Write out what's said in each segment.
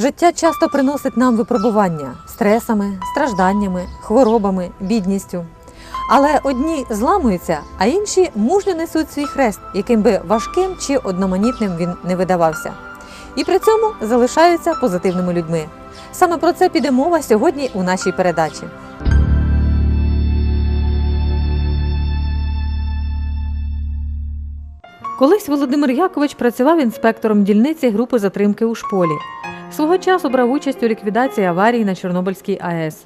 Життя часто приносить нам випробування стресами, стражданнями, хворобами, бідністю. Але одні зламуються, а інші мужньо несуть свій хрест, яким би важким чи одноманітним він не видавався. І при цьому залишаються позитивними людьми. Саме про це піде мова сьогодні у нашій передачі. Колись Володимир Якович працював інспектором дільниці групи затримки у шполі. Свого часу брав участь у ліквідації аварії на Чорнобильській АЕС.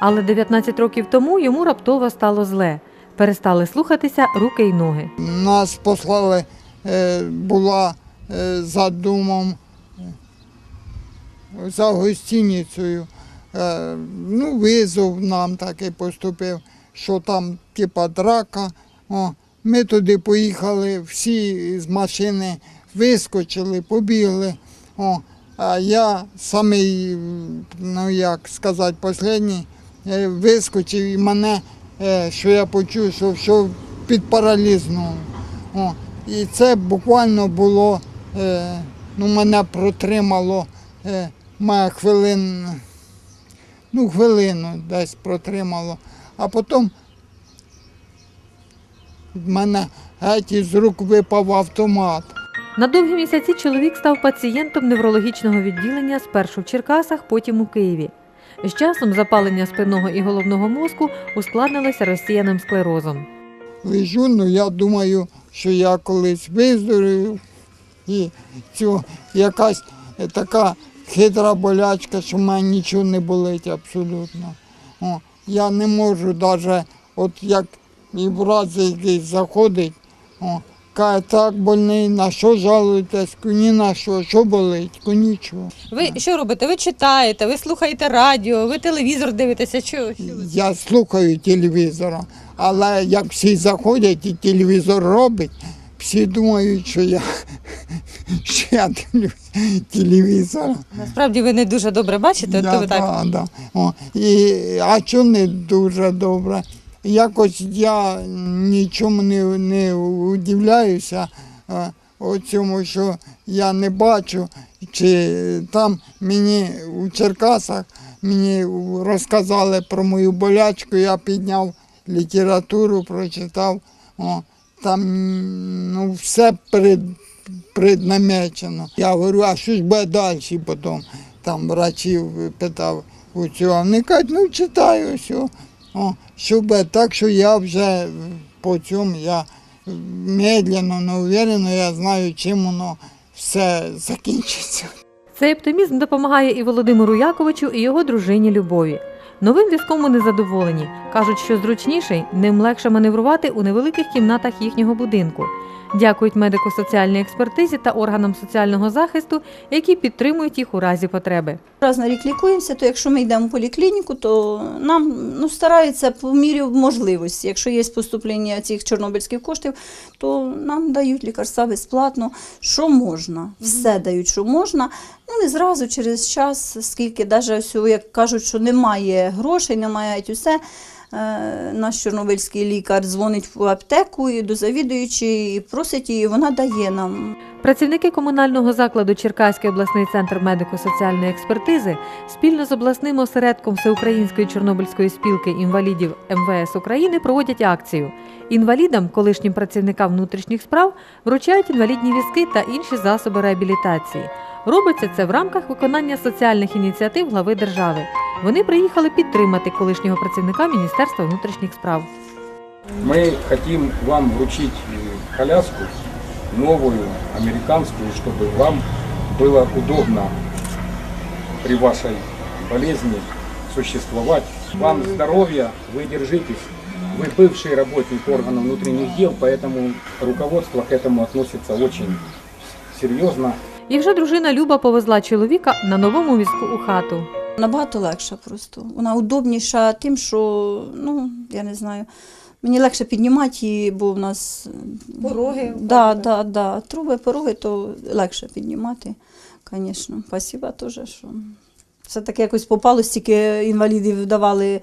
Але 19 років тому йому раптово стало зле. Перестали слухатися руки й ноги. Нас послали, е, була е, за домом, е, за гостиницею. Е, Ну, визов нам такий поступив, що там типа драка. О, ми туди поїхали, всі з машини вискочили, побігли. О, а я самий, ну як сказати, останній е, вискочив і мене, е, що я почув, що, що під паралізну. І це буквально було, е, ну, мене протримало має хвилин, ну, хвилину десь протримало. А потім в мене геть із рук випав автомат. На довгі місяці чоловік став пацієнтом неврологічного відділення спершу в Черкасах, потім у Києві. З часом запалення спинного і головного мозку ускладнилося розсіяним склерозом. лежу, ну я думаю, що я колись виздоровів і цю якась така хитра болячка, що в мене нічого не болить абсолютно. О, я не можу навіть, от як і брат якийсь заходить, о, каже, так больний, на що жалуєтесь, ні на що, що болить, нічого. Ви що робите? Ви читаєте, ви слухаєте радіо, ви телевізор дивитеся. Що, Я слухаю телевізора, але як всі заходять і телевізор робить, всі думають, що я, що я дивлюсь телевізор. Насправді ви не дуже добре бачите, Да, то ви так. да, да. О, і, а що не дуже добре? Якось я нічому не, не удивляюся о цьому, що я не бачу, чи там мені у Черкасах мені розказали про мою болячку, я підняв літературу, прочитав. О, там ну, все пред, преднамечено. Я говорю, а що ж буде далі потім? Там врачів питав у цього. Вони кажуть, ну читаю все. О, що так, що я вже по цьому я медленно, не уверенно, я знаю, чим воно все закінчиться. Цей оптимізм допомагає і Володимиру Яковичу, і його дружині Любові. Новим візком вони задоволені. кажуть, що зручніший, ним легше маневрувати у невеликих кімнатах їхнього будинку. Дякують медико-соціальній експертизі та органам соціального захисту, які підтримують їх у разі потреби. Раз на рік лікуємося, то якщо ми йдемо в поліклініку, то нам ну, стараються по мірі можливості. Якщо є поступлення цих чорнобильських коштів, то нам дають лікарства безплатно, що можна. Все дають, що можна. Ну не зразу через час, скільки навіть ось, як кажуть, що немає грошей, немає усе. е, Наш чорнобильський лікар дзвонить в аптеку і до завідуючої і просить її, вона дає нам. Працівники комунального закладу Черкаський обласний центр медико-соціальної експертизи спільно з обласним осередком Всеукраїнської Чорнобильської спілки інвалідів МВС України проводять акцію. Інвалідам, колишнім працівникам внутрішніх справ, вручають інвалідні візки та інші засоби реабілітації. Робиться це в рамках виконання соціальних ініціатив глави держави. Вони приїхали підтримати колишнього працівника Міністерства внутрішніх справ. Мы хотим вам вручить э, коляску, новую, американскую, чтобы вам было удобно при вашей болезни существовать. Вам здоровья, вы держитесь. Вы бывший работник органов внутренних дел, поэтому руководство к этому относится очень серьезно. І вже дружина Люба повезла чоловіка на новому візку у хату. Набагато легша просто. Вона удобніша тим, що, ну, я не знаю, мені легше піднімати її, бо в нас. Пороги Да, да, да. Труби, пороги, то легше піднімати, звісно. Спасибо теж, що все таки якось попало, стільки інвалідів давали е,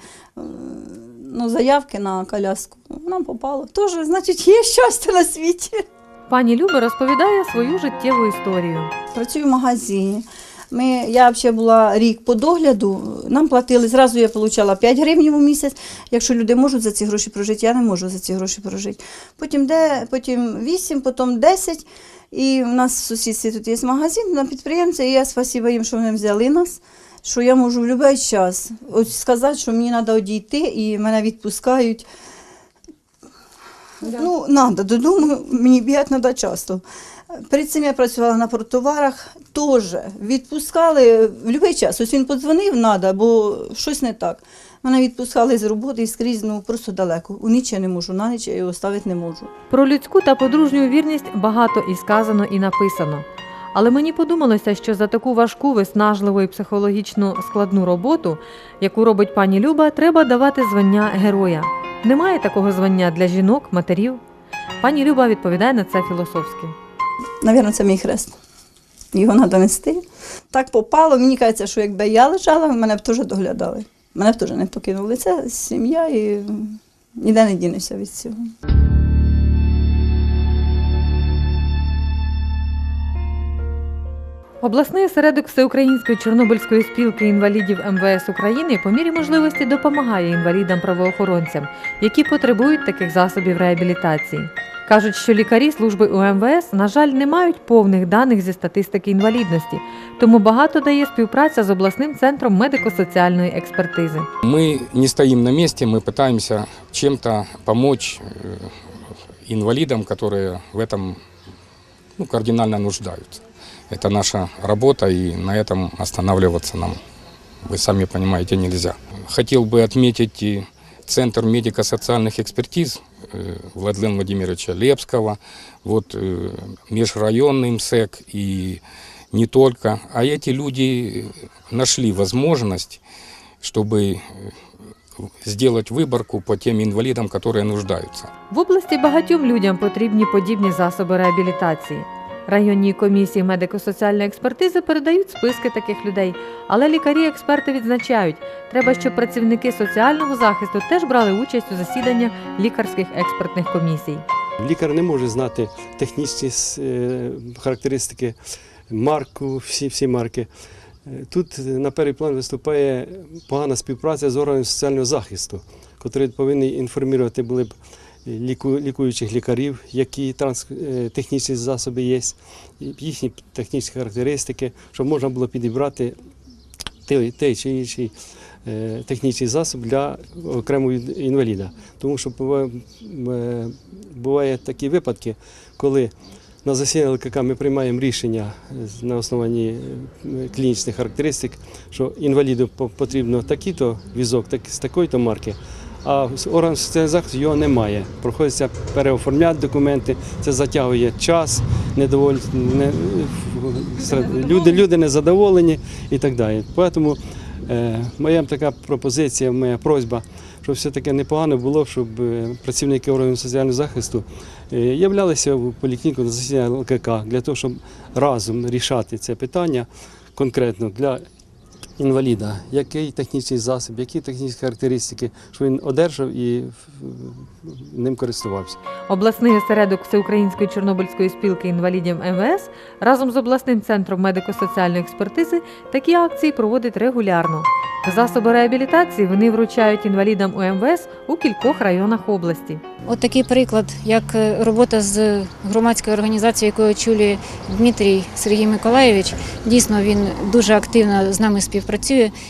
ну, заявки на коляску. Нам попало. Теж, значить, є щастя на світі. Пані Люба розповідає свою життєву історію. Працюю в магазині. Ми, я взагалі була рік по догляду, нам платили, зразу я отримала 5 гривень у місяць. Якщо люди можуть за ці гроші прожити, я не можу за ці гроші прожити. Потім, де, потім 8, потім 10. І в нас в сусідстві тут є магазин на підприємця, і я спасибо їм, що вони взяли нас, що я можу в будь-який час сказати, що мені треба одійти, і мене відпускають. Ну, треба, додому мені бігати треба часто. Перед цим я працювала на портоварах, теж відпускали в будь-який час. Ось він подзвонив, треба, бо щось не так. Мене відпускали з роботи і скрізь, ну просто далеко. У ніч я не можу, на ніч я його ставити не можу. Про людську та подружню вірність багато і сказано, і написано. Але мені подумалося, що за таку важку, виснажливу і психологічно складну роботу, яку робить пані Люба, треба давати звання героя. Немає такого звання для жінок, матерів. Пані Люба відповідає на це філософськи. Навірно, це мій хрест. Його треба нести. Так попало. Мені кажеться, що якби я лежала, мене б теж доглядали. Мене б теж не покинули. Це сім'я і ніде не дінешся від цього. Обласний осередок Всеукраїнської Чорнобильської спілки інвалідів МВС України по мірі можливості допомагає інвалідам-правоохоронцям, які потребують таких засобів реабілітації. Кажуть, що лікарі служби УМВС, на жаль, не мають повних даних зі статистики інвалідності, тому багато дає співпраця з обласним центром медико-соціальної експертизи. Мы не стоим на месте, мы пытаемся чем-то помочь э, инвалидам, которые в этом ну, кардинально нуждаются. Это наша работа, и на этом останавливаться нам, вы сами понимаете, нельзя. Хотел бы отметить и Центр медико-социальных экспертиз э, Владлена Владимировича Лепского, вот э, межрайонный МСЭК и не только. А эти люди нашли возможность, чтобы э, сделать выборку по тем инвалидам, которые нуждаются. В області багатьом людям потрібні подібні засоби реабілітації. Районні комісії медико-соціальної експертизи передають списки таких людей, але лікарі-експерти відзначають, треба, щоб працівники соціального захисту теж брали участь у засіданнях лікарських експертних комісій. Лікар не може знати технічні е, характеристики, марку, всі, всі марки. Е, Тут на перший план виступає погана співпраця з органами соціального захисту, котрі повинні інформувати були б лікуючих лікарів, які е, технічні засоби є, їхні технічні характеристики, щоб можна було підібрати той, той чи інший е, технічний засіб для окремого інваліда. Тому що буває, е, такі випадки, коли на засіданні ЛКК ми приймаємо рішення на основанні клінічних характеристик, що інваліду потрібно такий-то візок, так, з такої-то марки. А орган соціального захисту його немає. Приходиться переоформляти документи, це затягує час, недоволь... не... люди, люди незадоволені і так далі. Тому е, моя така пропозиція, моя просьба, щоб все-таки непогано було, щоб е, працівники органів соціального захисту е, являлися в поліклініку на засідання ЛКК для того, щоб разом рішати це питання конкретно для інваліда, який технічний засіб, які технічні характеристики, щоб він одержав і е, ним користувався. Обласний осередок Всеукраїнської Чорнобильської спілки інвалідів МВС разом з обласним центром медико-соціальної експертизи такі акції проводить регулярно. Засоби реабілітації вони вручають інвалідам УМВС у кількох районах області. От такий приклад, як е, робота з громадською організацією, яку очолює Дмитрій Сергій Миколаєвич. Дійсно, він дуже активно з нами співпрацює,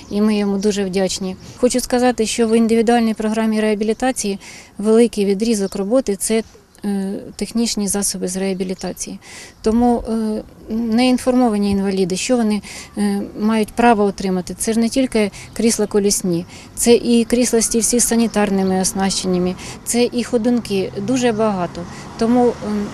і ми йому дуже вдячні. Хочу сказати, що в індивідуальній програмі реабілітації великий відрізок роботи це. е, Технічні засоби з реабілітації, тому е, неінформовані інваліди, що вони е, мають право отримати. Це ж не тільки крісла колісні, це і крісла з санітарними оснащеннями, це і ходунки, дуже багато. Тому ем,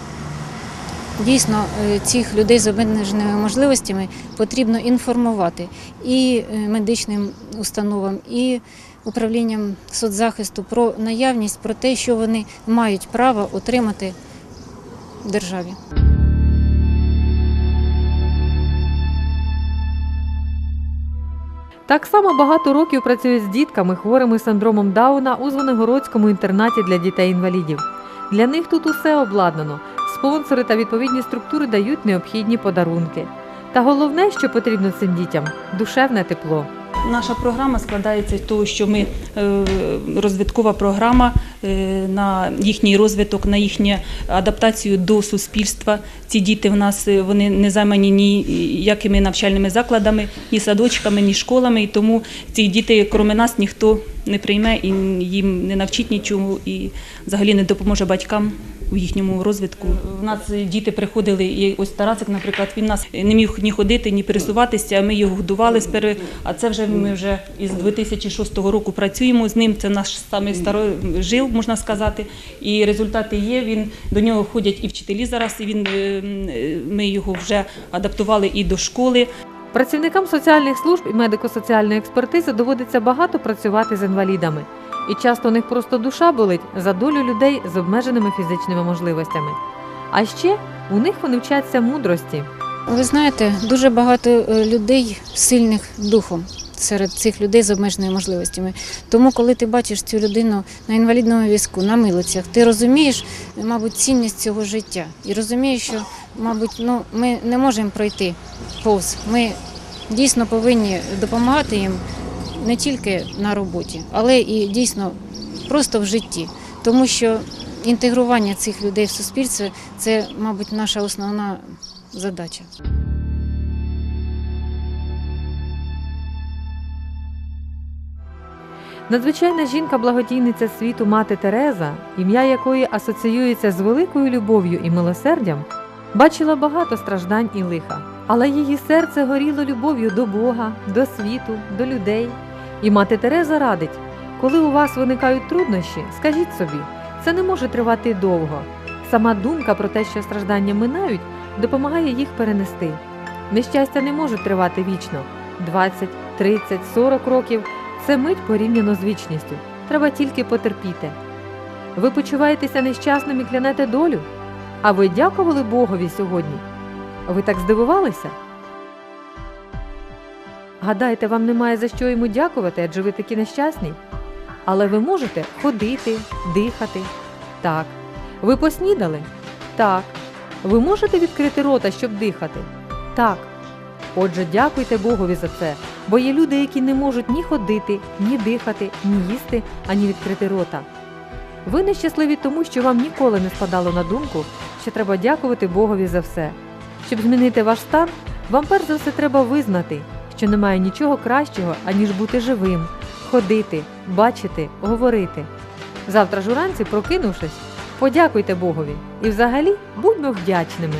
дійсно е, цих людей з обмеженими можливостями потрібно інформувати і е, медичним установам, і управлінням соцзахисту про наявність, про те, що вони мають право отримати в державі. Так само багато років працюють з дітками, хворими синдромом Дауна у Звенигородському інтернаті для дітей-інвалідів. Для них тут усе обладнано. Спонсори та відповідні структури дають необхідні подарунки. Та головне, що потрібно цим дітям душевне тепло. Наша програма складається з того, що ми е, розвиткова програма е, на їхній розвиток, на їхню адаптацію до суспільства. Ці діти в нас е, вони не займані ніякими навчальними закладами, ні садочками, ні школами. І тому ці діти, крім нас, ніхто не прийме і їм не навчить нічого, і взагалі не допоможе батькам. У їхньому розвитку у нас діти приходили, і ось Тарасик, наприклад, він нас не міг ні ходити, ні пересуватися. Ми його годували спереду. А це вже ми вже із 2006 року працюємо з ним. Це наш самий старожил, можна сказати. І результати є. Він до нього ходять і вчителі зараз. І він е, е, ми його вже адаптували і до школи. Працівникам соціальних служб і медико-соціальної експертизи доводиться багато працювати з інвалідами. І часто у них просто душа болить за долю людей з обмеженими фізичними можливостями. А ще у них вони вчаться мудрості. Ви знаєте, дуже багато е, людей сильних духом серед цих людей з обмеженими можливостями. Тому, коли ти бачиш цю людину на інвалідному візку, на милицях, ти розумієш, мабуть, цінність цього життя і розумієш, що, мабуть, ну, ми не можемо пройти повз. Ми дійсно повинні допомагати їм не тільки на роботі, але і дійсно просто в житті. Тому що інтегрування цих людей в суспільство це, мабуть, наша основна задача. Надзвичайна жінка-благодійниця світу мати Тереза, ім'я якої асоціюється з великою любов'ю і милосердям, бачила багато страждань і лиха, але її серце горіло любов'ю до Бога, до світу, до людей. І мати Тереза радить, коли у вас виникають труднощі, скажіть собі, це не може тривати довго. Сама думка про те, що страждання минають, допомагає їх перенести. Нещастя не можуть тривати вічно 20, 30, 40 років. Це мить порівняно з вічністю. Треба тільки потерпіти. Ви почуваєтеся нещасним і клянете долю? А ви дякували Богові сьогодні? Ви так здивувалися? Гадаєте, вам немає за що йому дякувати, адже ви такі нещасні? Але ви можете ходити, дихати. Так. Ви поснідали? Так. Ви можете відкрити рота, щоб дихати? Так. Отже, дякуйте Богові за це, бо є люди, які не можуть ні ходити, ні дихати, ні їсти, ані відкрити рота. Ви нещасливі тому, що вам ніколи не спадало на думку, що треба дякувати Богові за все. Щоб змінити ваш стан, вам перш за все треба визнати, що немає нічого кращого, аніж бути живим, ходити, бачити, говорити. Завтра ж уранці, прокинувшись, подякуйте Богові і взагалі будьмо вдячними.